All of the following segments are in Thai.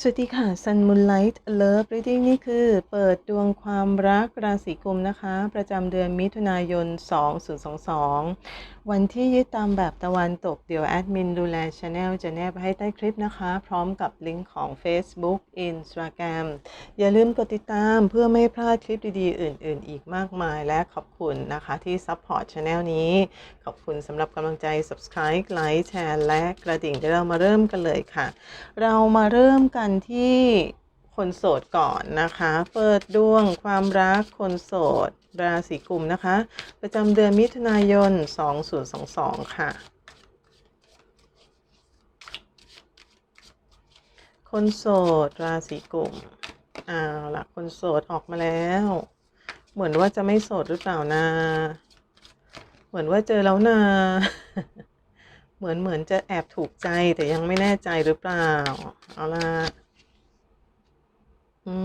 สวัสดีค่ะ Sun Moonlight Love Reading นี่คือเปิดดวงความรักราศีกุมนะคะ ประจำเดือนมิถุนายน 2022วันที่ยึดตามแบบตะวันตกเดี๋ยวแอดมินดูแลช anel จะแนบให้ใต้คลิปนะคะ พร้อมกับลิงก์ของ Facebook Instagram อย่าลืมกดติดตามเพื่อไม่พลาดคลิปดีๆ อื่น ๆ อีกมากมายและขอบคุณนะคะที่ Support Channel นี้ ขอบคุณสำหรับกำลังใจ Subscribe ไลค์แชร์และกระดิ่งเดี๋ยวเรามาเริ่มกันเลยค่ะ เรามาเริ่มกันที่ คนโสดก่อนนะคะ เปิดดวงความรักคนโสด ราศีกุมนะคะ ประจำเดือนมิถุนายน 2022 ค่ะ คนโสด ราศีกุมอ้าวละคนโสดออกมาแล้ว เหมือนว่าจะไม่โสดหรือเปล่านะเหมือนว่าเจอแล้วนะเหมือนเหมือนจะแอบถูกใจแต่ยังไม่แน่ใจหรือเปล่า เอาละ อื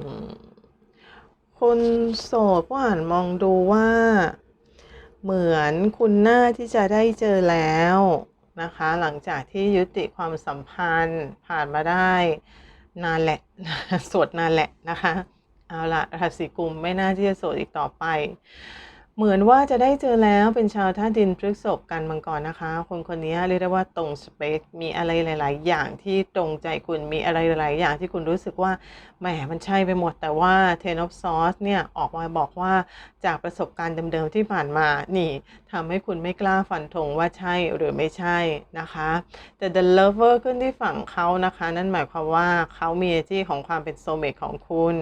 ม คนโสดผู้อ่านมองดูว่า เหมือนคุณหน่าที่จะได้เจอแล้วนะคะ หลังจากที่ยุติความสัมพันธ์ผ่านมาได้นานแหละโสดนานแหละนะคะ เอาละราศีกุมไม่น่าที่จะโสดอีกต่อไป เหมือนว่าจะได้เจอแล้วเป็นชาวท่าดินพฤษบกันมังกรนะคะ คนคนนี้เรียกได้ว่าตรงสเปค มีอะไรหลาย ๆ อย่างที่ตรงใจคุณ มีอะไรหลาย ๆ อย่างที่คุณรู้สึกว่าแหมมันใช่ไปหมดแต่ว่า Ten of Swords เนี่ย ออกมาบอกว่าจากประสบการณ์เดิมๆที่ผ่านมา นี่ทำให้คุณไม่กล้าฟันธงว่าใช่หรือไม่ใช่นะคะ แต่ The Lover ขึ้นที่ฝั่งเขานะคะ นั่นหมายความว่าเขามีที่ของความเป็นโซเมตของคุณ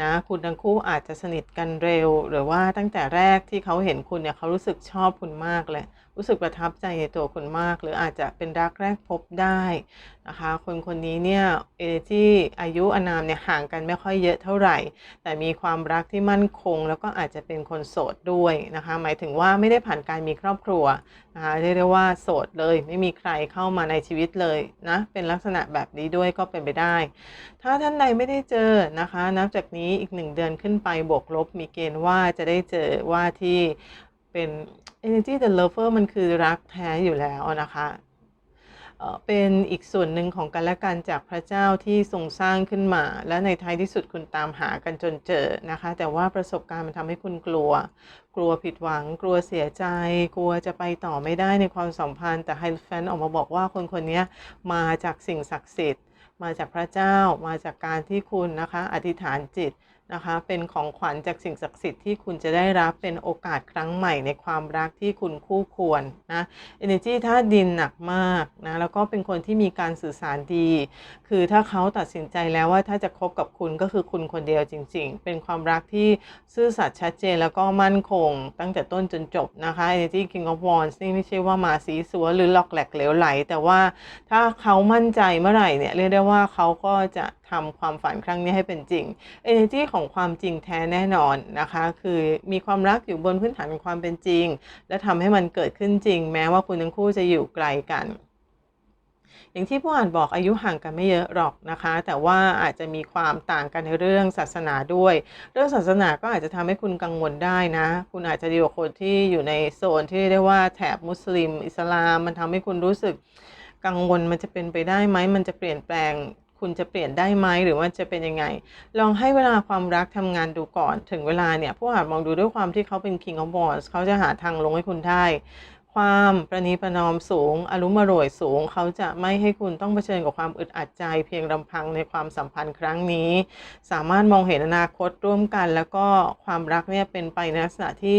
นะคุณทั้งคู่อาจจะสนิทกันเร็ว หรือว่าตั้งแต่แรกที่เขาเห็นคุณเนี่ยเขารู้สึกชอบคุณมากเลย รู้สึกประทับใจในตัวคุณมาก หรืออาจจะเป็นรักแรกพบได้นะคะ คนคนนี้เนี่ยเอที่อายุอนามเนี่ยห่างกันไม่ค่อยเยอะเท่าไหร่ แต่มีความรักที่มั่นคง แล้วก็อาจจะเป็นคนโสดด้วยนะคะ หมายถึงว่าไม่ได้ผ่านการมีครอบครัวนะคะเรียกได้ว่าโสดเลย ไม่มีใครเข้ามาในชีวิตเลยนะเป็นลักษณะแบบนี้ด้วยก็เป็นไปได้ ถ้าท่านใดไม่ได้เจอนะคะ นับจากนี้อีกหนึ่งเดือนขึ้นไปบวกลบมีเกณฑ์ว่าจะได้เจอว่าที่ เป็น energy the lover มันคือรักแท้อยู่แล้วนะคะเอ่อเป็นอีกส่วนหนึ่งของกันและกันจากพระเจ้าที่ทรงสร้างขึ้นมา และในท้ายที่สุดคุณตามหากันจนเจอนะคะ แต่ว่าประสบการณ์มันทำให้คุณกลัว กลัวผิดหวัง กลัวเสียใจ กลัวจะไปต่อไม่ได้ในความสัมพันธ์ แต่ไฮแฟนออกมาบอกว่าคนคนนี้มาจากสิ่งศักดิ์สิทธิ์ มาจากพระเจ้า มาจากการที่คุณนะคะ อธิษฐานจิต นะคะ เป็นของขวัญจากสิ่งศักดิ์สิทธิ์ที่คุณจะได้รับเป็นโอกาสครั้งใหม่ในความรักที่คุณคู่ควรนะ energy ธาตุดินหนักมากนะ แล้วก็เป็นคนที่มีการสื่อสารดี คือถ้าเขาตัดสินใจแล้วว่าถ้าจะคบกับคุณก็คือคุณคนเดียวจริง ๆ เป็นความรักที่ซื่อสัตย์ชัดเจนแล้วก็มั่นคง ตั้งแต่ต้นจนจบนะคะ energy king of wands นี่ไม่ใช่ว่ามาสีสัวหรือหลอกแหลกเหลวไหล แต่ว่าถ้าเขามั่นใจเมื่อไหร่เนี่ยเรียกได้ว่าเขาก็จะ ทำความฝันครั้งนี้ให้เป็นจริง energy ของความจริงแท้แน่นอนนะคะ คือมีความรักอยู่บนพื้นฐานของความเป็นจริง และทำให้มันเกิดขึ้นจริง แม้ว่าคุณทั้งคู่จะอยู่ไกลกันอย่างที่ผู้อ่านบอกอายุห่างกันไม่เยอะหรอกนะคะ แต่ว่าอาจจะมีความต่างกันในเรื่องศาสนาด้วย เรื่องศาสนาก็อาจจะทำให้คุณกังวลได้นะ คุณอาจจะดีกว่าคนที่อยู่ในโซนที่เรียกว่าแถบมุสลิม อิสลาม มันทำให้คุณรู้สึกกังวลมันจะเป็นไปได้ไหมมันจะเปลี่ยนแปลง คุณจะเปลี่ยนได้ไหมหรือว่าจะเป็นยังไง ลองให้เวลาความรักทำงานดูก่อน ถึงเวลาเนี่ยผู้อ่านมองดูด้วยความที่เขาเป็น King of Wands เขาจะหาทางลงให้คุณได้ ความประนีประนอมสูง อารมณ์รวยสูง เขาจะไม่ให้คุณต้องเผชิญกับความอึดอัดใจ เพียงลำพังในความสัมพันธ์ครั้งนี้ สามารถมองเห็นอนาคตร่วมกัน แล้วก็ความรักเนี่ยเป็นไปในลักษณะที่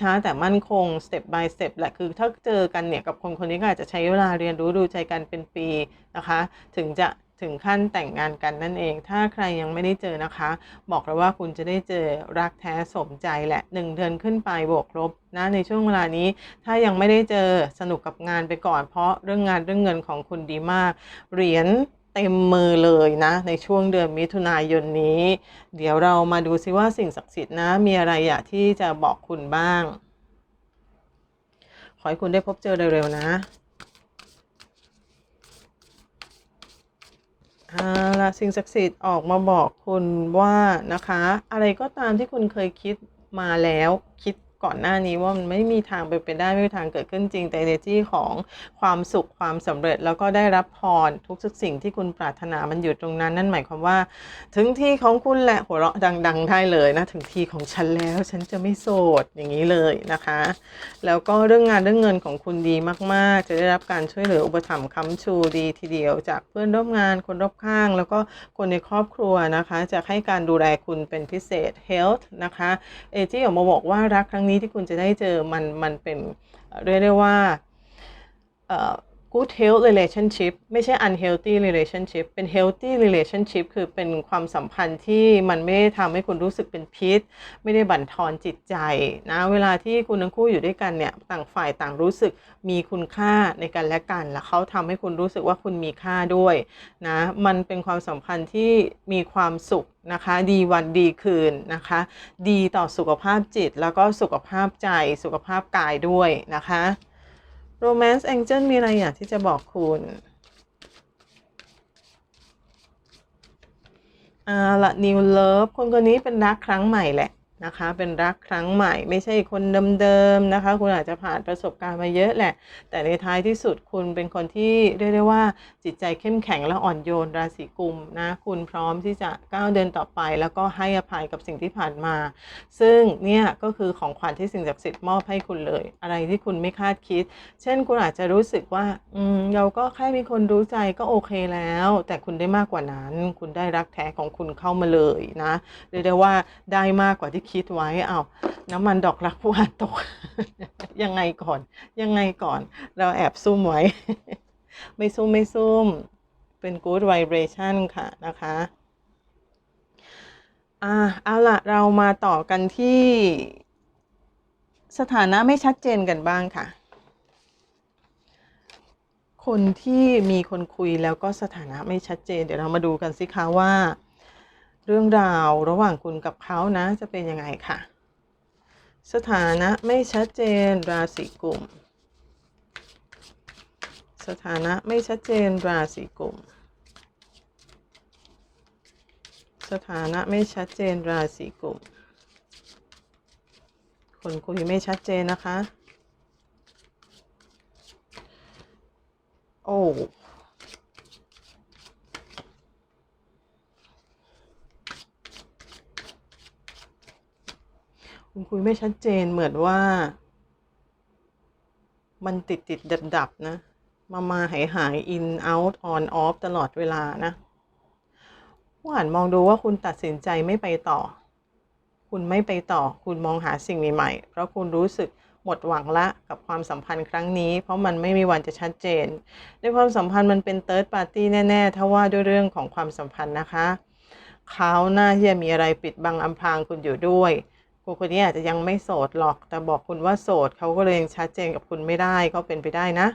ช้าๆ แต่มั่นคง step by step แหละคือถ้าเจอกันเนี่ยกับคนคนนี้ก็อาจจะใช้เวลาเรียนรู้ดูใจกันเป็นปีนะคะ ถึงจะ ถึงขั้นแต่งงานกันนั่นเอง ถ้าใครยังไม่ได้เจอนะคะ บอกเลยว่าคุณจะได้เจอรักแท้สมใจแหละหนึ่งเดือนขึ้นไปบวกลบนะในช่วงเวลานี้ถ้ายังไม่ได้เจอสนุกกับงานไปก่อน เพราะเรื่องงานเรื่องเงินของคุณดีมาก เหรียญเต็มมือเลยนะ ในช่วงเดือนมิถุนายนนี้ เดี๋ยวเรามาดูซิว่าสิ่งศักดิ์สิทธิ์นะ มีอะไรอยากที่จะบอกคุณบ้าง ขอให้คุณได้พบเจอเร็วๆนะ อาละสิ่งศักดิ์สิทธิ์ออกมาบอกคุณว่านะคะ อะไรก็ตามที่คุณเคยคิดมาแล้วคิด ก่อนหน้านี้ว่ามันไม่มีทางเป็นไปได้ไม่มีทางเกิดขึ้นจริงแต่ energy ของความสุขความสำเร็จแล้วก็ได้รับพรทุกสิ่งที่คุณปรารถนามันอยู่ตรงนั้นนั่นหมายความว่า ถึงที่ของคุณแหละหัวเราะดัง ๆ ได้เลยนะถึงที่ของฉันแล้วฉันจะไม่โสดอย่างนี้เลยนะคะ แล้วก็เรื่องงานเรื่องเงินของคุณดีมาก ๆ จะได้รับการช่วยเหลืออุปถัมภ์ค้ำชูดีทีเดียว จากเพื่อนร่วมงานคนรอบข้าง แล้วก็คนในครอบครัวนะคะ จะให้การดูแลคุณเป็นพิเศษ health นะคะเอที่ออกมาบอกว่ารักครั้งนี้ที่คุณจะได้เจอมันมันเป็นเรียกได้ว่า good health relationship ไม่ใช่ unhealthy relationship เป็น healthy relationship คือเป็นความสัมพันธ์ที่มันไม่ได้ทำให้คุณรู้สึกเป็นพิษ ไม่ได้บั่นทอนจิตใจนะ เวลาที่คุณทั้งคู่อยู่ด้วยกันเนี่ย ต่างฝ่ายต่างรู้สึกมีคุณค่าในกันและกัน และเขาทำให้คุณรู้สึกว่าคุณมีค่าด้วยนะ มันเป็นความสัมพันธ์ที่มีความสุขนะคะ ดีวันดีคืนนะคะ ดีต่อสุขภาพจิตแล้วก็สุขภาพใจ สุขภาพกายด้วยนะคะ Romance Angel มีอะไรอยากที่จะบอกคุณอ่าละ New Love คนคนนี้เป็นรักครั้งใหม่แหละ นะคะ เป็นรักครั้งใหม่ ไม่ใช่คนเดิมๆนะคะ คุณอาจจะผ่านประสบการณ์มาเยอะแหละ แต่ในท้ายที่สุดคุณเป็นคนที่เรียกได้ว่าจิตใจเข้มแข็งและอ่อนโยนราศีกุมนะ คุณพร้อมที่จะก้าวเดินต่อไป แล้วก็ให้อภัยกับสิ่งที่ผ่านมา ซึ่งเนี่ยก็คือของขวัญที่สิ่งศักดิ์สิทธิ์มอบให้คุณเลย อะไรที่คุณไม่คาดคิด เช่น คุณอาจจะรู้สึกว่าอืมเราก็แค่มีคนรู้ใจก็โอเคแล้ว แต่คุณได้มากกว่านั้น คุณได้รักแท้ของคุณเข้ามาเลยนะเรียกได้ว่าได้มากกว่าที่คิดไว้เอาวน้ำมันดอกรักผู้อ่านตก ยังไงก่อน ยังไงก่อน เราแอบซุ่มไว้ ไม่ซุ่มไม่ซุ่ม เป็น good vibration ค่ะนะคะอ่าเอาละเรามาต่อกันที่สถานะไม่ชัดเจนกันบ้างค่ะ คนที่มีคนคุยแล้วก็สถานะไม่ชัดเจน เดี๋ยวเรามาดูกันสิคะว่า เรื่องราวระหว่างคุณกับเขานะจะเป็นยังไงค่ะ สถานะไม่ชัดเจนราศีกุมสถานะไม่ชัดเจนราศีกุมสถานะไม่ชัดเจนราศีกุมคนคุยไม่ชัดเจนนะคะ โอ้ คุณคุยไม่ชัดเจนเหมือนว่า มันติดติดดับดับนะ มามาหายหาย in out on off ตลอดเวลานะผู้อ่านมองดูว่าคุณตัดสินใจไม่ไปต่อ คุณไม่ไปต่อ คุณมองหาสิ่งใหม่ๆ เพราะคุณรู้สึกหมดหวังละกับความสัมพันธ์ครั้งนี้ เพราะมันไม่มีวันจะชัดเจน ในความสัมพันธ์มันเป็น third party แน่ๆ ถ้าว่าด้วยเรื่องของความสัมพันธ์นะคะ เขาน่าที่จะมีอะไรปิดบังอำพรางคุณอยู่ด้วย คุณคนนี้อาจจะยังไม่โสดหรอก แต่บอกคุณว่าโสดเขาก็เลยยังชัดเจนกับคุณไม่ได้ก็เป็นไปได้นะ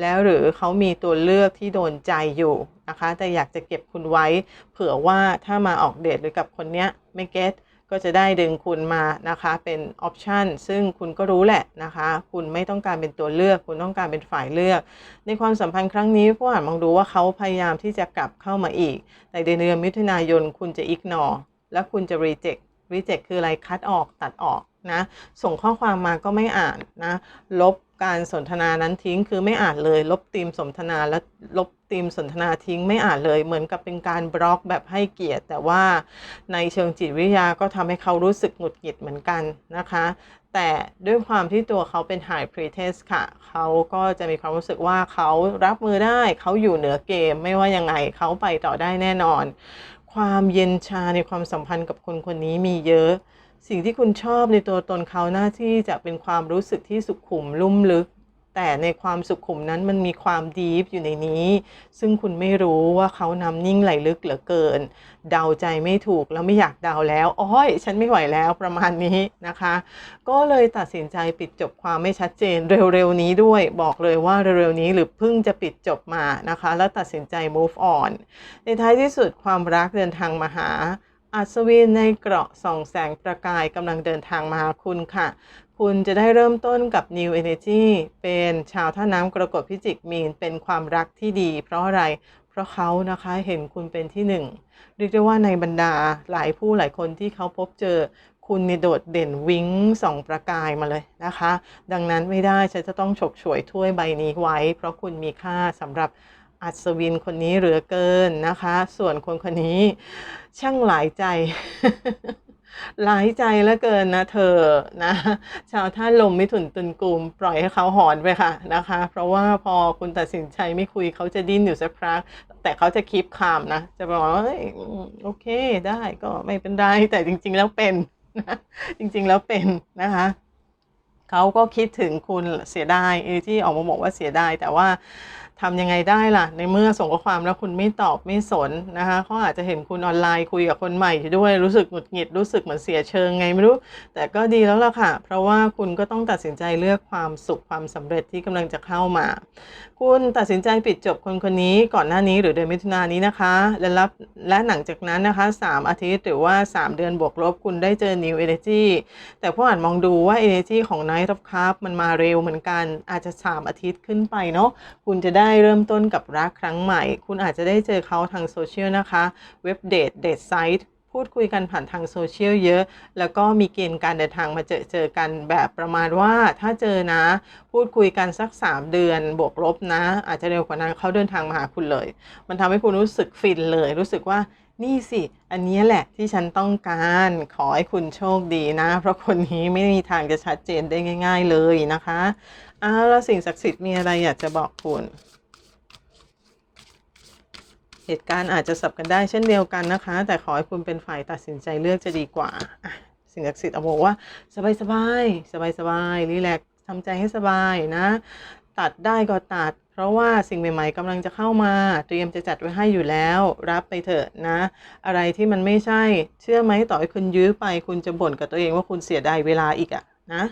แล้วหรือเขามีตัวเลือกที่โดนใจอยู่นะคะ แต่อยากจะเก็บคุณไว้ เผื่อว่าถ้ามาออกเดทหรือกับคนเนี้ยไม่เก็ตก็จะได้ดึงคุณมานะคะเป็นออปชันซึ่งคุณก็รู้แหละนะคะ คุณไม่ต้องการเป็นตัวเลือก คุณต้องการเป็นฝ่ายเลือก ในความสัมพันธ์ครั้งนี้ผู้อ่านมองดูว่าเขาพยายามที่จะกลับเข้ามาอีก แต่ในเดือนมิถุนายนคุณจะอิกนอและคุณจะ reject reject คื ออะไรคัดออกตัดออกนะส่งข้อความมาก็ไม่อ่านนะลบการสนทนานั้นทิ้งคือไม่อ่านเลย ลบธีมสนทนาและลบธีมสนทนาทิ้งไม่อ่านเลย เหมือนกับเป็นการบล็อกแบบให้เกียรติ แต่ว่าในเชิงจิตวิทยาก็ทำให้เขารู้สึกหงุดหงิดเหมือนกันนะคะ แต่ด้วยความที่ตัวเขาเป็น High Priestess ค่ะ เขาก็จะมีความรู้สึกว่าเขารับมือได้เขาอยู่เหนือเกมไม่ว่ายังไงเขาไปต่อได้แน่นอน ความเย็นชาในความสัมพันธ์กับคนคนนี้มีเยอะ สิ่งที่คุณชอบในตัวตนเขาหน้าที่จะเป็นความรู้สึกที่สุขุมลุ่มลึก แต่ในความสุขุมนั้นมันมีความดีฟอยู่ในนี้ ซึ่งคุณไม่รู้ว่าเขานำนิ่งไหลลึกเหลือเกิน เดาใจไม่ถูกแล้วไม่อยากเดาแล้วอ้อยฉันไม่ไหวแล้วประมาณนี้นะคะ ก็เลยตัดสินใจปิดจบความไม่ชัดเจนเร็วๆนี้ด้วย บอกเลยว่าเร็วๆนี้หรือเพิ่งจะปิดจบมานะคะ แล้วตัดสินใจ move on ในท้ายที่สุดความรักเดินทางมาหาอัศวินในเกราะส่องแสงประกายกำลังเดินทางมาหาคุณค่ะ คุณจะได้เริ่มต้นกับ New Energy เป็นชาวท่าน้ำกรกฎพิจิกมีน เป็นความรักที่ดี เพราะอะไร เพราะเขานะคะเห็นคุณเป็นที่หนึ่งเรียกได้ว่าในบรรดาหลายผู้หลายคนที่เขาพบเจอคุณเนี่ยโดดเด่นวิ้งสองประกายมาเลยนะคะ ดังนั้นไม่ได้ฉันจะต้องฉกฉวยถ้วยใบนี้ไว้ เพราะคุณมีค่าสำหรับอัศวินคนนี้เหลือเกินนะคะ ส่วนคนคนนี้ช่างหลายใจ หลายใจเหลือเกินนะเธอนะ ชาวท่าลมมิถุนตุนกลุ่มปล่อยให้เขาหอนไปค่ะนะคะ เพราะว่าพอคุณตัดสินใจไม่คุยเขาจะดิ้นอยู่สักพักแต่เขาจะคีปคามนะ จะบอกว่าโอเคได้ก็ไม่เป็นไรแต่จริง ๆ แล้วเป็นนะจริงๆแล้วเป็นนะคะเขาก็คิดถึงคุณเสียดายที่ออกมาบอกว่าเสียดายแต่ว่า ทำยังไงได้ล่ะ ในเมื่อส่งข้อความแล้วคุณไม่ตอบไม่สนนะคะเขาอาจจะเห็นคุณออนไลน์คุยกับคนใหม่ด้วยรู้สึกหงุดหงิดรู้สึกเหมือนเสียเชิงไงไม่รู้ แต่ก็ดีแล้วล่ะค่ะ เพราะว่าคุณก็ต้องตัดสินใจเลือกความสุขความสำเร็จที่กำลังจะเข้ามา คุณตัดสินใจปิดจบคนคนนี้ก่อนหน้านี้หรือเดือนมิถุนายนนี้นะคะ และรับและหลังจากนั้นนะคะ 3 อาทิตย์หรือว่า 3 เดือนบวกลบคุณได้เจอ new energy แต่ผู้อ่านมองดูว่า energy ของ Night of Cup มันมาเร็วเหมือนกันอาจจะ 3 อาทิตย์ขึ้นไปเนาะคุณจะได้เริ่มต้นกับรักครั้งใหม่ คุณอาจจะได้เจอเขาทางโซเชียลนะคะ เว็บเดทเดทไซต์พูดคุยกันผ่านทางโซเชียลเยอะ แล้วก็มีเกณฑ์การเดินทางมาเจอเจอกันแบบประมาณว่าถ้าเจอนะ พูดคุยกันสัก 3 เดือนบวกลบนะ อาจจะเร็วกว่านั้นเขาเดินทางมาหาคุณเลย มันทำให้คุณรู้สึกฟินเลย รู้สึกว่า นี่สิ อันนี้แหละที่ฉันต้องการขอให้คุณโชคดีนะ เพราะคนนี้ไม่มีทางจะชัดเจนได้ง่าย ๆเลยนะคะอ้าวแล้วสิ่งศักดิ์สิทธิ์มีอะไรอยากจะบอกคุณเหตุการณ์อาจจะสับกันได้เช่นเดียวกันนะคะ แต่ขอให้คุณเป็นฝ่ายตัดสินใจเลือกจะดีกว่าสิ่งศักดิ์สิทธิ์เอาบอกว่า สบายสบายสบายสบายรีแลกทำใจให้สบายนะ ตัดได้ก็ตัด เพราะว่าสิ่งใหม่ๆกำลังจะเข้ามา เตรียมจะจัดไว้ให้อยู่แล้ว รับไปเถอะนะ อะไรที่มันไม่ใช่ เชื่อไหมต่อให้คุณยื้อไป คุณจะบ่นกับตัวเองว่าคุณเสียดายเวลาอีกอะนะ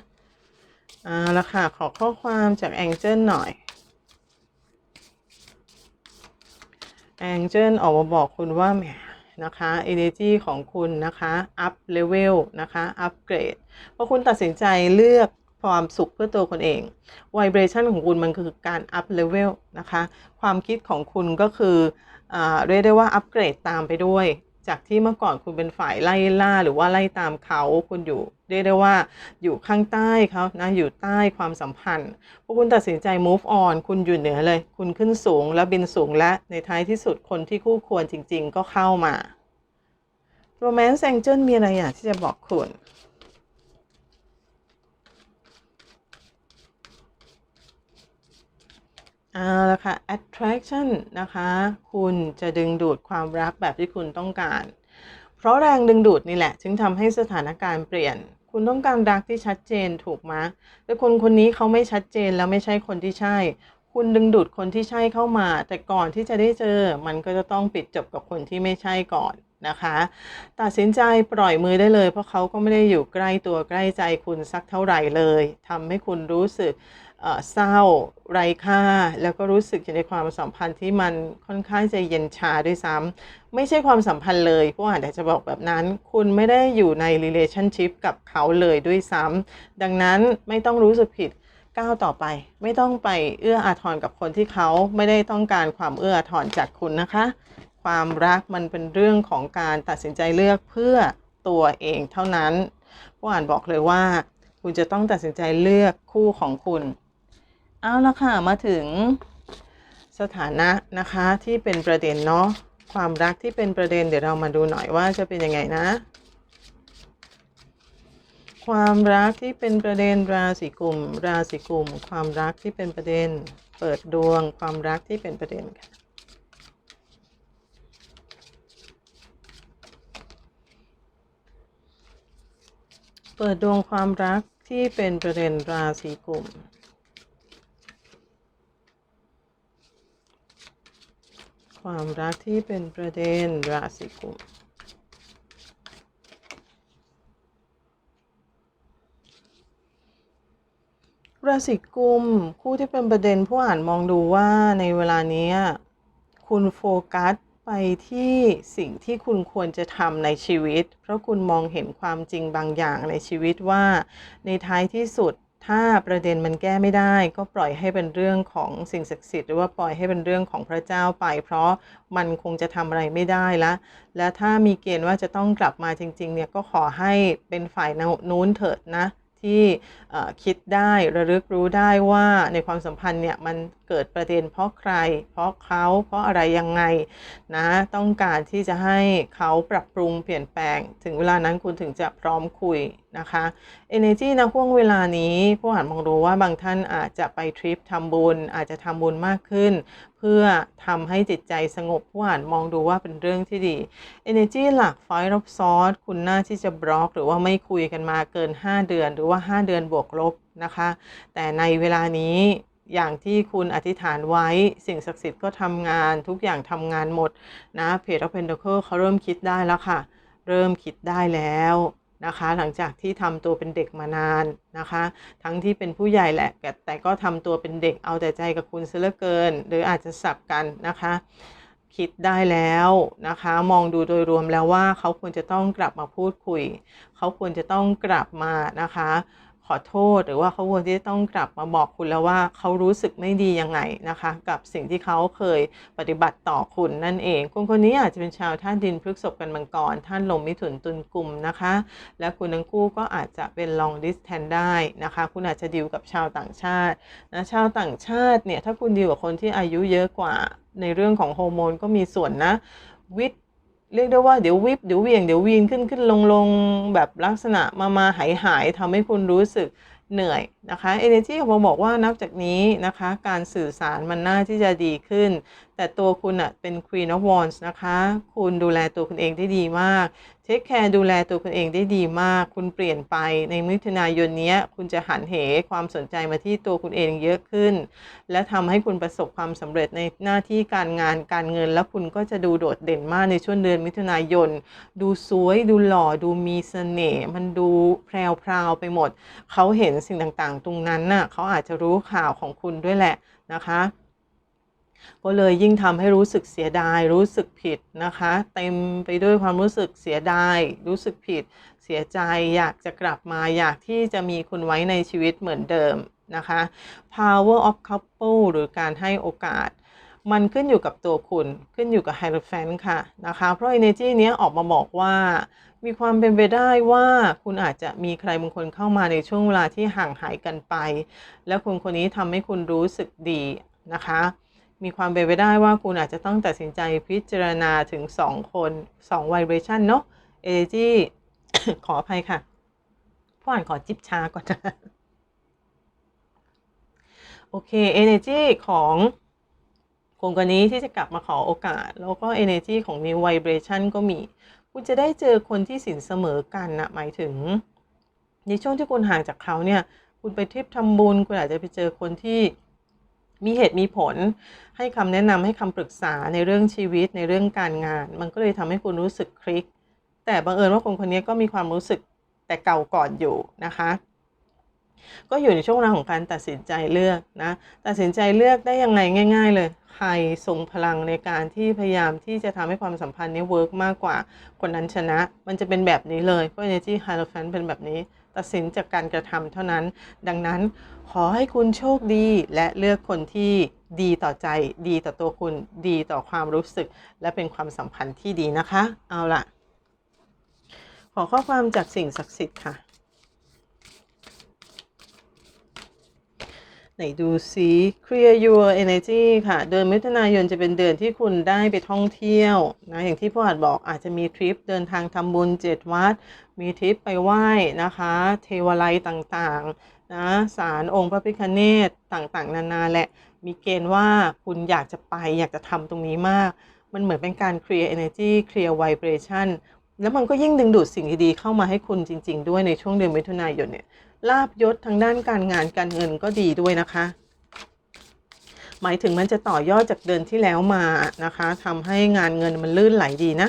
เอาละค่ะ ขอข้อความจากแองเจิลหน่อยแองเจิลออกมาบอกคุณว่าแหมนะคะ energy ของคุณนะคะ up level นะคะ upgrade เพราะคุณตัดสินใจเลือก ความสุขเพื่อตัวคนเอง vibration ของคุณมันคือการ up level นะคะ ความคิดของคุณก็คืออเรียกได้ว่าอัปเกรดตามไปด้วย จากที่เมื่อก่อนคุณเป็นฝ่ายไล่ล่าหรือว่าไล่ตามเขาคุณอยู่เรียกได้ว่าอยู่ข้างใต้เขานะอยู่ใต้ความสัมพันธ์พวกคุณตัดสินใจ move on คุณอยู่เหนือเลย คุณขึ้นสูงแล้วบินสูงและในท้ายที่สุดคนที่คู่ควรจริง ๆ ก็เข้ามา romance angel มีอะไรอยากที่จะบอกคุณ เอาละค่ะ attraction นะคะ คุณจะดึงดูดความรักแบบที่คุณต้องการ เพราะแรงดึงดูดนี่แหละ จึงทำให้สถานการณ์เปลี่ยน คุณต้องการรักที่ชัดเจนถูกไหมแต่คนคนนี้เขาไม่ชัดเจนแล้วไม่ใช่คนที่ใช่ คุณดึงดูดคนที่ใช่เข้ามา แต่ก่อนที่จะได้เจอ มันก็จะต้องปิดจบกับคนที่ไม่ใช่ก่อน นะคะ ตัดสินใจปล่อยมือได้เลย เพราะเขาก็ไม่ได้อยู่ใกล้ตัวใกล้ใจคุณสักเท่าไหร่เลยทำให้คุณรู้สึกเศร้าไร้ค่า แล้วก็รู้สึกอยู่ในความสัมพันธ์ที่มันค่อนข้างจะเย็นชาด้วยซ้ำไม่ใช่ความสัมพันธ์เลยผู้อ่านอยากจะบอกแบบนั้น คุณไม่ได้อยู่ใน relationship กับเขาเลยด้วยซ้ำดังนั้นไม่ต้องรู้สึกผิดก้าวต่อไป ไม่ต้องไปเอื้ออาทรกับคนที่เขาไม่ได้ต้องการความเอื้ออาทรจากคุณนะคะ ความรักมันเป็นเรื่องของการตัดสินใจเลือกเพื่อตัวเองเท่านั้นผู้อ่านบอกเลยว่า คุณจะต้องตัดสินใจเลือกคู่ของคุณ เอาละค่ะมาถึงสถานะนะคะที่เป็นประเด็นเนาะความรักที่เป็นประเด็นเดี๋ยวเรามาดูหน่อยว่าจะเป็นยังไงนะ ความรักที่เป็นประเด็นราศีกุม ราศีกุม ความรักที่เป็นประเด็น เปิดดวง ความรักที่เป็นประเด็นค่ะ เปิดดวงความรักที่เป็นประเด็นราศีกุม ความรักที่เป็นประเด็นราศีกุม ราศีกุมคู่ที่เป็นประเด็นผู้อ่านมองดูว่าในเวลานี้คุณโฟกัส ไปที่สิ่งที่คุณควรจะทำในชีวิต เพราะคุณมองเห็นความจริงบางอย่างในชีวิตว่า ในท้ายที่สุดถ้าประเด็นมันแก้ไม่ได้ ก็ปล่อยให้เป็นเรื่องของสิ่งศักดิ์สิทธิ์หรือว่าปล่อยให้เป็นเรื่องของพระเจ้าไป เพราะมันคงจะทำอะไรไม่ได้ละ และถ้ามีเกณฑ์ว่าจะต้องกลับมาจริงๆเนี่ยก็ขอให้เป็นฝ่ายนู้นเถิดนะที่คิดได้ระลึกรู้ได้ว่าในความสัมพันธ์เนี่ยมันเกิดประเด็นเพราะใคร เพราะเขาเพราะอะไรยังไงนะต้องการที่จะให้เขาปรับปรุงเปลี่ยนแปลง ถึงเวลานั้นคุณถึงจะพร้อมคุยนะคะ Energy นะห่วงเวลานี้ผู้อ่านมองรู้ว่าบางท่านอาจจะไปทริปทำบุญ อาจจะทำบุญมากขึ้น เพื่อทำให้จิตใจสงบผู้อ่านมองดูว่าเป็นเรื่องที่ดี Energy หลัก Five of Swords คุณน่าที่จะบล็อก หรือว่าไม่คุยกันมาเกิน 5 เดือน หรือว่า 5 เดือนบวกลบนะคะ แต่ในเวลานี้ อย่างที่คุณอธิษฐานไว้สิ่งศักดิ์สิทธิ์ก็ทำงานทุกอย่างทำงานหมดนะเพจ of Pentacle เขาเริ่มคิดได้แล้วค่ะ เริ่มคิดได้แล้วนะคะ หลังจากที่ทำตัวเป็นเด็กมานานนะคะ ทั้งที่เป็นผู้ใหญ่แหละ แต่ก็ทำตัวเป็นเด็กเอาแต่ใจกับคุณเสียเหลือเกิน หรืออาจจะสับกันนะคะ คิดได้แล้วนะคะ มองดูโดยรวมแล้วว่าเขาควรจะต้องกลับมาพูดคุย เขาควรจะต้องกลับมานะคะ ขอโทษหรือว่าเขาควรที่จะต้องกลับมาบอกคุณแล้วว่าเขารู้สึกไม่ดียังไงนะคะ กับสิ่งที่เขาเคยปฏิบัติต่อคุณนั่นเองคนคนนี้อาจจะเป็นชาวท่านดินพฤกษบกันมังกรท่านลงมิถุนตุลกลุ่มนะคะ และคุณทั้งคู่ก็อาจจะเป็น long distance ได้นะคะ คุณอาจจะดีลกับชาวต่างชาตินะชาวต่างชาติเนี่ยถ้าคุณดีลกับคนที่อายุเยอะกว่าในเรื่องของโฮอร์โมนก็มีส่วนนะวิท เรียกได้ว่าเดี๋ยววิบเดี๋ยวเวียงเดี๋ยววีนขึ้นขึ้นลงลงแบบลักษณะมามาหายหายทำให้คุณรู้สึกเหนื่อยนะคะ Energy ของเราบอกว่านับจากนี้นะคะ การสื่อสารมันน่าที่จะดีขึ้น แต่ตัวคุณอะเป็น Queen of Wands นะคะ คุณดูแลตัวคุณเองได้ดีมาก เทคแคร์ดูแลตัวคุณเองได้ดีมาก คุณเปลี่ยนไปในมิถุนายนนี้คุณจะหันเหความสนใจมาที่ตัวคุณเองเยอะขึ้น และทำให้คุณประสบความสำเร็จในหน้าที่การงานการเงิน และคุณก็จะดูโดดเด่นมากในช่วงเดือนมิถุนายน ดูสวยดูหล่อดูมีเสน่ห์มันดูแพรวๆไปหมด เขาเห็นสิ่งต่างๆ ตรงนั้นน่ะเขาอาจจะรู้ข่าวของคุณด้วยแหละนะคะ ก็เลยยิ่งทำให้รู้สึกเสียดาย รู้สึกผิดนะคะ เต็มไปด้วยความรู้สึกเสียดาย รู้สึกผิด เสียใจ อยากจะกลับมา อยากที่จะมีคุณไว้ในชีวิตเหมือนเดิมนะคะ power of couple หรือการให้โอกาส มันขึ้นอยู่กับตัวคุณ ขึ้นอยู่กับ Hierophant ค่ะนะคะ เพราะ energy นี้ออกมาบอกว่ามีความเป็นไปได้ว่าคุณอาจจะมีใครบางคนเข้ามาในช่วงเวลาที่ห่างหายกันไป แล้วคนคนนี้ทำให้คุณรู้สึกดีนะคะ มีความเป็นไปได้ว่าคุณอาจจะต้องตัดสินใจพิจารณาถึง 2 คน2 vibration เนาะ energy ขออภัยค่ะพ่ออ่านขอจิบชาก่อนนะโอเค energy ของคนคนนี้ที่จะกลับมาขอโอกาส แล้วก็ energy ของ new vibration ก็มี คุณจะได้เจอคนที่สินเสมอกันนะหมายถึง ในช่วงที่คุณห่างจากเขาเนี่ย คุณไปทริปทำบุญ คุณอาจจะไปเจอคนที่ มีเหตุมีผล ให้คำแนะนำให้คำปรึกษาในเรื่องชีวิตในเรื่องการงาน มันก็เลยทำให้คุณรู้สึกคลิก แต่บังเอิญว่าคนคนนี้ก็มีความรู้สึกแต่เก่าก่อนอยู่นะคะ ก็อยู่ในช่วงเวลาของการตัดสินใจเลือกนะ ตัดสินใจเลือกได้ยังไงง่าย ๆ เลยใครทรงพลังในการที่พยายามที่จะทำให้ความสัมพันธ์นี้เวิร์กมากกว่าคนนั้นชนะ มันจะเป็นแบบนี้เลยเพราะ energy hierophant เป็นแบบนี้ ตัดสินจากการกระทำเท่านั้น ดังนั้นขอให้คุณโชคดีและเลือกคนที่ดีต่อใจ ดีต่อตัวคุณ ดีต่อความรู้สึก และเป็นความสัมพันธ์ที่ดีนะคะ เอาล่ะ ขอข้อความจากสิ่งศักดิ์สิทธิ์ค่ะ ไหนดูซิ clear your energy ค่ะ เดือนมิถุนายนจะเป็นเดือนที่คุณได้ไปท่องเที่ยวนะ อย่างที่พ่ออาจบอกอาจจะมีทริปเดินทางทำบุญเจ็ดวัด มีทริปไปไหว้นะคะ เทวไลยต่างๆนะศาลองค์พระพิฆเนศต่างๆ นานาแหละ มีเกณฑ์ว่าคุณอยากจะไปอยากจะทำตรงนี้มาก มันเหมือนเป็นการ clear energy clear vibration แล้วมันก็ยิ่งดึงดูดสิ่งดีๆเข้ามาให้คุณจริง ๆ ด้วยในช่วงเดือนมิถุนายนเนี่ย ลาบยศทางด้านการงานการเงินก็ดีด้วยนะคะ หมายถึงมันจะต่อยอดจากเดือนที่แล้วมานะคะทำให้งานเงินมันลื่นไหลดีนะ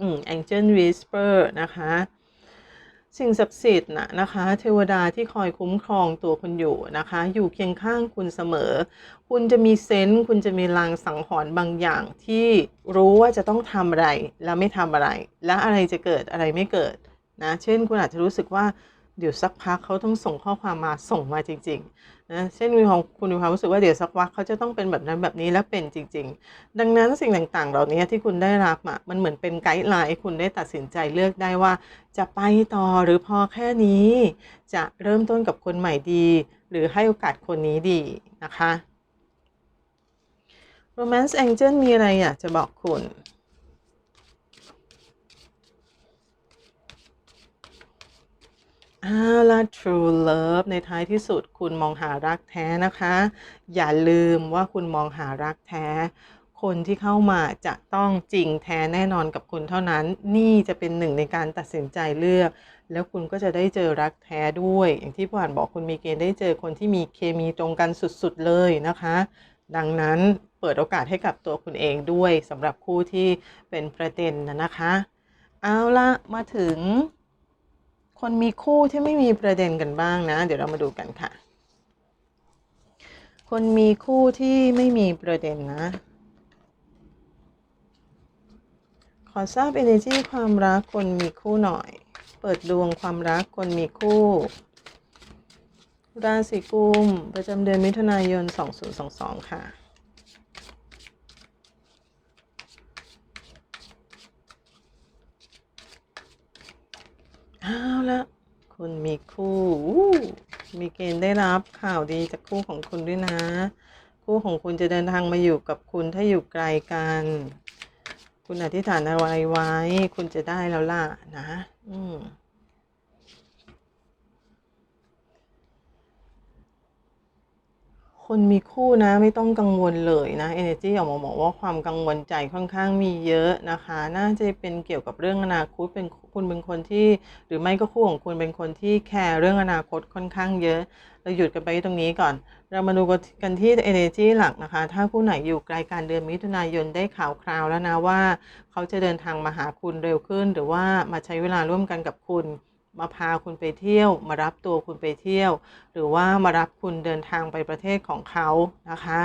อืม Angel Whisper นะคะสิ่งศักดิ์สิทธิ์นะนะคะเทวดาที่คอยคุ้มครองตัวคุณอยู่นะคะ อยู่เคียงข้างคุณเสมอ คุณจะมีเซนส์คุณจะมีลางสังหรณ์บางอย่างที่รู้ว่าจะต้องทำอะไรแล้วไม่ทำอะไร และอะไรจะเกิดอะไรไม่เกิด นะเช่นคุณอาจจะรู้สึกว่าเดี๋ยวสักพักเขาต้องส่งข้อความมาส่งมาจริงๆนะเช่นมีความคุณมีความรู้สึกว่าเดี๋ยวสักพักเขาจะต้องเป็นแบบนั้นแบบนี้และเป็นจริง ๆ ดังนั้นสิ่งต่างๆ เหล่านี้ที่คุณได้รับอะมันเหมือนเป็นไกด์ไลน์คุณได้ตัดสินใจเลือกได้ว่า จะไปต่อหรือพอแค่นี้ จะเริ่มต้นกับคนใหม่ดี หรือให้โอกาสคนนี้ดีนะคะ Romance Angel มีอะไรอยากจะบอกคุณ เอาละ True Love ในท้ายที่สุดคุณมองหารักแท้นะคะ อย่าลืมว่าคุณมองหารักแท้ คนที่เข้ามาจะต้องจริงแท้แน่นอนกับคุณเท่านั้น นี่จะเป็นหนึ่งในการตัดสินใจเลือก แล้วคุณก็จะได้เจอรักแท้ด้วย อย่างที่ผ่านบอกคุณมีเกณฑ์ได้เจอคนที่มีเคมีตรงกันสุดๆเลยนะคะ ดังนั้นเปิดโอกาสให้กับตัวคุณเองด้วยสำหรับคู่ที่เป็นประเด็นนะนะคะ เอาละมาถึง คนมีคู่ที่ไม่มีประเด็นกันบ้างนะ เดี๋ยวเรามาดูกันค่ะ คนมีคู่ที่ไม่มีประเด็นนะ ขอทราบ energy ความรักคนมีคู่หน่อย เปิดดวงความรักคนมีคู่ ราศีกุมประจำเดือนมิถุนายน 2022 ค่ะ เอา ละคุณมีคู่มีเกณฑ์ได้รับข่าวดีจากคู่ของคุณด้วยนะ คู่ของคุณจะเดินทางมาอยู่กับคุณถ้าอยู่ไกลกัน คุณอธิษฐานอะไรไว้ คุณจะได้แล้วล่ะนะ อืม คนมีคู่นะไม่ต้องกังวลเลยนะ energy ออกมาบอกว่าความกังวลใจค่อนข้างมีเยอะนะคะ น่าจะเป็นเกี่ยวกับเรื่องอนาคตเป็นคุณเป็นคนที่ หรือไม่ก็คู่ของคุณเป็นคนที่แคร์เรื่องอนาคตค่อนข้างเยอะ เราหยุดกันไปตรงนี้ก่อน เรามาดูกันที่ energy หลักนะคะ ถ้าคู่ไหนอยู่ไกลการเดือนมิถุนายนได้ข่าวคราวแล้วนะว่า เขาจะเดินทางมาหาคุณเร็วขึ้น หรือว่ามาใช้เวลาร่วมกันกับคุณ มาพาคุณไปเที่ยว มารับตัวคุณไปเที่ยว หรือว่ามารับคุณเดินทางไปประเทศของเขานะคะ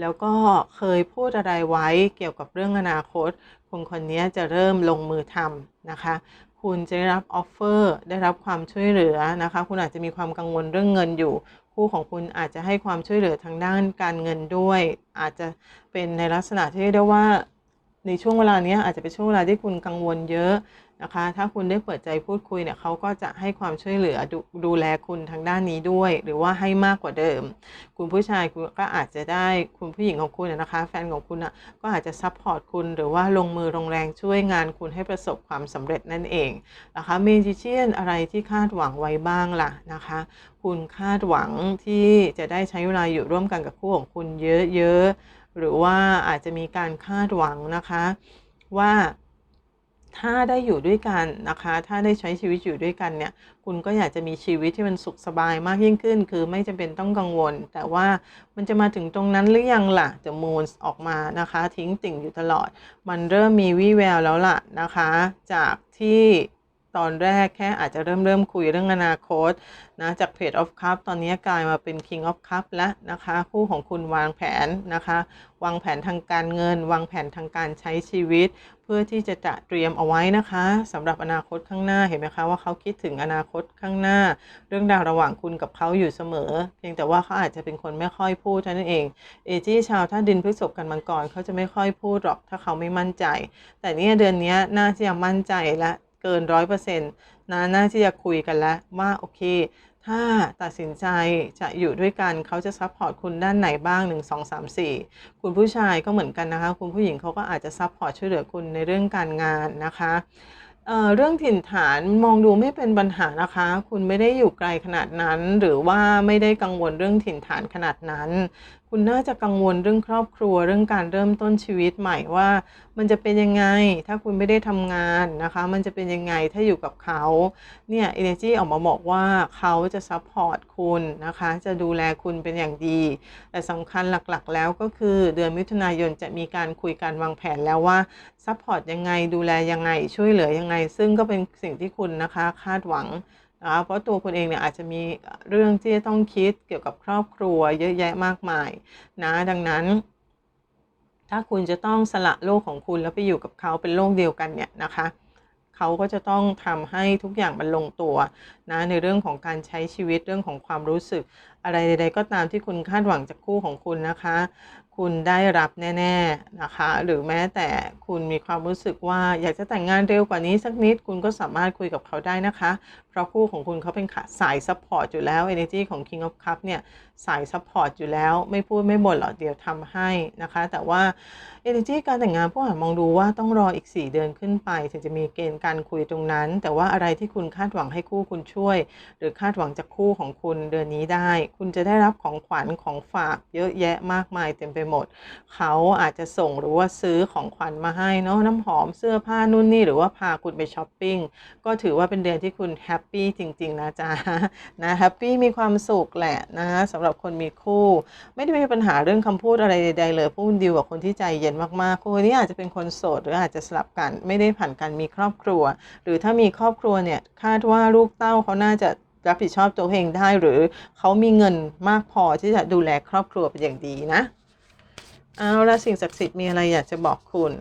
แล้วก็เคยพูดอะไรไว้เกี่ยวกับเรื่องอนาคตคนคนนี้จะเริ่มลงมือทำนะคะคุณจะได้รับออฟเฟอร์ได้รับความช่วยเหลือนะคะ คุณอาจจะมีความกังวลเรื่องเงินอยู่ คู่ของคุณอาจจะให้ความช่วยเหลือทางด้านการเงินด้วย อาจจะเป็นในลักษณะที่เรียกได้ว่า ในช่วงเวลานี้อาจจะเป็นช่วงเวลาที่คุณกังวลเยอะ นะคะ ถ้าคุณได้เปิดใจพูดคุยเนี่ยเขาก็จะให้ความช่วยเหลือดดูแลคุณทางด้านนี้ด้วย หรือว่าให้มากกว่าเดิม คุณผู้ชายคุณก็อาจจะได้คุณผู้หญิงของคุณนะคะ แฟนของคุณอะก็อาจจะซัพพอร์ตคุณหรือว่าลงมือลงแรงช่วยงานคุณให้ประสบความสำเร็จนั่นเองนะคะเมจิเชียนอะไรที่คาดหวังไว้บ้างล่ะนะคะ คุณคาดหวังที่จะได้ใช้เวลาอยู่ร่วมกันกับคู่ของคุณเยอะๆหรือว่าอาจจะมีการคาดหวังนะคะว่า ถ้าได้อยู่ด้วยกันนะคะ ถ้าได้ใช้ชีวิตอยู่ด้วยกันเนี่ย คุณก็อยากจะมีชีวิตที่มันสุขสบายมากยิ่งขึ้น คือไม่จำเป็นต้องกังวล แต่ว่ามันจะมาถึงตรงนั้นหรือยังล่ะจะมูนออกมานะคะ ทิ้งติ่งอยู่ตลอด มันเริ่มมีวี่แววแล้วล่ะนะคะ จากที่ ตอนแรกแค่อาจจะเริ่มเริ่มคุยเรื่องอนาคตนะจาก Page of Cup ตอนนี้กลายมาเป็น King of Cup แล้วนะคะ คู่ของคุณวางแผนนะคะ วางแผนทางการเงิน วางแผนทางการใช้ชีวิต เพื่อที่จะจะเตรียมเอาไว้นะคะสำหรับอนาคตข้างหน้าเห็นไหมคะว่าเขาคิดถึงอนาคตข้างหน้า เรื่องราวระหว่างคุณกับเขาอยู่เสมอ เพียงแต่ว่าเขาอาจจะเป็นคนไม่ค่อยพูดเท่านั้นเองเอจี้ชาวถ้าดินพฤษภกันมังกรเขาจะไม่ค่อยพูดหรอกถ้าเขาไม่มั่นใจ แต่เนี่ยเดือนนี้น่าจะมั่นใจและ เกินร้อยเปอร์เซ็นต์นะน่าที่จะคุยกันแล้วว่าโอเค ถ้าตัดสินใจจะอยู่ด้วยกันเขาจะซัพพอร์ตคุณด้านไหนบ้าง 1 2 3 4 คุณผู้ชายก็เหมือนกันนะคะ คุณผู้หญิงเขาก็อาจจะซัพพอร์ตช่วยเหลือคุณในเรื่องการงานนะคะเเรื่องถิ่นฐานมองดูไม่เป็นปัญหานะคะ คุณไม่ได้อยู่ไกลขนาดนั้น หรือว่าไม่ได้กังวลเรื่องถิ่นฐานขนาดนั้น คุณน่าจะกังวลเรื่องครอบครัวเรื่องการเริ่มต้นชีวิตใหม่ว่า มันจะเป็นยังไง ถ้าคุณไม่ได้ทำงานนะคะ มันจะเป็นยังไงถ้าอยู่กับเขาเนี่ย energy ออกมาบอกว่าเขาจะซัพพอร์ตคุณนะคะ จะดูแลคุณเป็นอย่างดี แต่สำคัญหลักๆ แล้วก็คือเดือนมิถุนายนจะมีการคุยการวางแผนแล้วว่าซัพพอร์ตยังไงดูแลยังไงช่วยเหลือยังไง ซึ่งก็เป็นสิ่งที่คุณนะคะคาดหวัง นะคะเพราะตัวคุณเองเนี่ยอาจจะมีเรื่องที่จะต้องคิดเกี่ยวกับครอบครัวเยอะแยะมากมายนะดังนั้น ถ้าคุณจะต้องสละโลกของคุณแล้วไปอยู่กับเขาเป็นโลกเดียวกันเนี่ยนะคะเขาก็จะต้องทำให้ทุกอย่างมันลงตัวนะในเรื่องของการใช้ชีวิตเรื่องของความรู้สึก อะไรใด ๆ ก็ตามที่คุณคาดหวังจากคู่ของคุณนะคะ คุณได้รับแน่ ๆนะคะ หรือแม้แต่คุณมีความรู้สึกว่าอยากจะแต่งงานเร็วกว่านี้สักนิดคุณก็สามารถคุยกับเขาได้นะคะ เพราะคู่ของคุณเขาเป็นสายซัพพอร์ตอยู่แล้ว energy ของ King of Cup เนี่ย สายซัพพอร์ตอยู่แล้ว ไม่พูดไม่บ่นหรอกเดี๋ยวทำให้นะคะ แต่ว่า energy การแต่งงานผู้อ่านมองดูว่าต้องรออีก 4 เดือนขึ้นไป ถึงจะมีเกณฑ์การคุยตรงนั้น แต่ว่าอะไรที่คุณคาดหวังให้คู่คุณช่วย หรือคาดหวังจากคู่ของคุณเดือนนี้ได้ คุณจะได้รับของขวัญของฝากเยอะแยะมากมายเต็มไปหมด เขาอาจจะส่งหรือว่าซื้อของขวัญมาให้เนาะน้ำหอมเสื้อผ้านู่นนี่หรือว่าพาคุณไปช้อปปิ้งก็ถือว่าเป็นเดือนที่คุณแฮปปี้จริง ๆ นะจ๊ะนะแฮปปี้มีความสุขแหละนะสำหรับคนมีคู่ ไม่ได้มีปัญหาเรื่องคำพูดอะไรใดๆเลยพูดดีกว่าคนที่ใจเย็นมากๆคู่นี้อาจจะเป็นคนโสดหรืออาจจะสลับกันไม่ได้ผ่านการมีครอบครัว หรือถ้ามีครอบครัวเนี่ยคาดว่าลูกเต้าเขาน่าจะรับผิดชอบตัวเองได้หรือเขามีเงินมากพอที่จะดูแลครอบครัวเป็นอย่างดีนะเอาละสิ่งศักดิ์สิทธิ์มีอะไรอยากจะบอกคุณ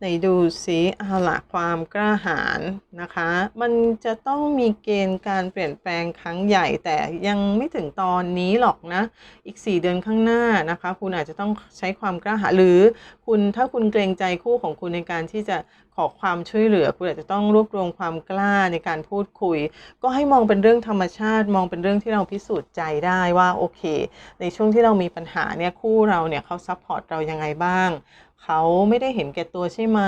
ไหนดูซิเอาละความกล้าหาญนะคะ มันจะต้องมีเกณฑ์การเปลี่ยนแปลงครั้งใหญ่แต่ยังไม่ถึงตอนนี้หรอกนะ อีก 4 เดือนข้างหน้านะคะ คุณอาจจะต้องใช้ความกล้าหาญหรือคุณถ้าคุณเกรงใจคู่ของคุณในการที่จะขอความช่วยเหลือคุณอาจจะต้องรวบรวมความกล้าในการพูดคุย ก็ให้มองเป็นเรื่องธรรมชาติ มองเป็นเรื่องที่เราพิสูจน์ใจได้ว่าโอเค ในช่วงที่เรามีปัญหาเนี่ยคู่เราเนี่ยเขาซัพพอร์ตเรายังไงบ้าง เขาไม่ได้เห็นแก่ตัวใช่ไหม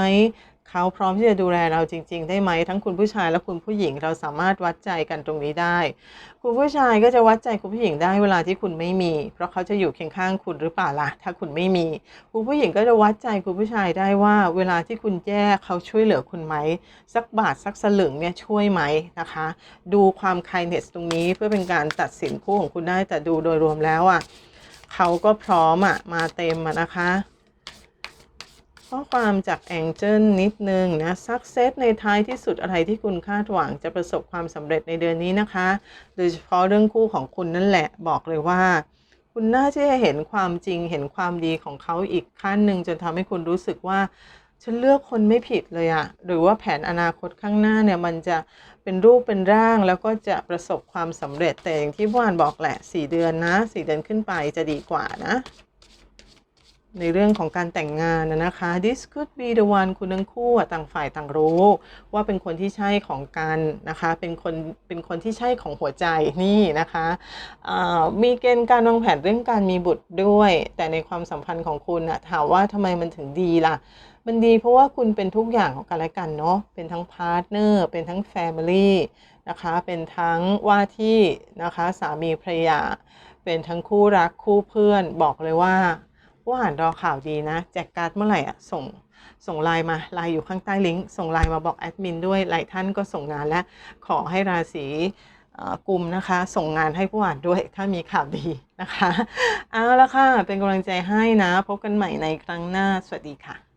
เขาพร้อมที่จะดูแลเราจริง ๆ ได้ไหมทั้งคุณผู้ชายและคุณผู้หญิงเราสามารถวัดใจกันตรงนี้ได้ คุณผู้ชายก็จะวัดใจคุณผู้หญิงได้เวลาที่คุณไม่มี เพราะเขาจะอยู่เคียงข้างคุณหรือเปล่าล่ะถ้าคุณไม่มี คุณผู้หญิงก็จะวัดใจคุณผู้ชายได้ว่า เวลาที่คุณแย่เขาช่วยเหลือคุณไหมสักบาทสักสลึงเนี่ยช่วยไหมนะคะ ดูความ kindness ตรงนี้เพื่อเป็นการตัดสินคู่ของคุณได้แต่ดูโดยรวมแล้วอะเขาก็พร้อมอะมาเต็มอะนะคะ ข้อความจากแองเจิลนิดนึงนะซักเซสในท้ายที่สุดอะไรที่คุณคาดหวังจะประสบความสำเร็จในเดือนนี้นะคะ โดยเฉพาะเรื่องคู่ของคุณนั่นแหละบอกเลยว่า คุณน่าจะเห็นความจริงเห็นความดีของเขาอีกขั้นหนึ่งจนทำให้คุณรู้สึกว่า ฉันเลือกคนไม่ผิดเลยอะหรือว่าแผนอนาคตข้างหน้าเนี่ยมันจะเป็นรูปเป็นร่างแล้วก็จะประสบความสำเร็จแต่อย่างที่พวานบอกแหละ 4 เดือนนะ 4 เดือนขึ้นไปจะดีกว่านะ ในเรื่องของการแต่งงานนะคะ this could be the one คุณทั้งคู่ต่างฝ่ายต่างรู้ ว่าเป็นคนที่ใช่ของกันนะคะ เป็นคนเป็นคนที่ใช่ของหัวใจนี่นะคะมีเกณฑ์การวางแผนเรื่องการมีบุตรด้วย แต่ในความสัมพันธ์ของคุณอะถามว่าทำไมมันถึงดีล่ะ มันดีเพราะว่าคุณเป็นทุกอย่างของกันและกันเนาะเป็นทั้งพาร์ทเนอร์เป็นทั้งแฟมิลี่นะคะเป็นทั้งว่าที่นะคะสามีภรรยา เป็นทั้งคู่รักคู่เพื่อนบอกเลยว่า ว่าอ่านรอข่าวดีนะ แจกการ์ดเมื่อไหร่อะส่งส่งไลน์มาไลน์อยู่ข้างใต้ลิงก์ส่งไลน์มาบอกแอดมินด้วยหลายท่านก็ส่งงานและขอให้ราศีกลุ่มนะคะ ส่งงานให้ผู้อ่านด้วยถ้ามีข่าวดีนะคะ เอาละค่ะ เป็นกำลังใจให้นะ พบกันใหม่ในครั้งหน้า สวัสดีค่ะ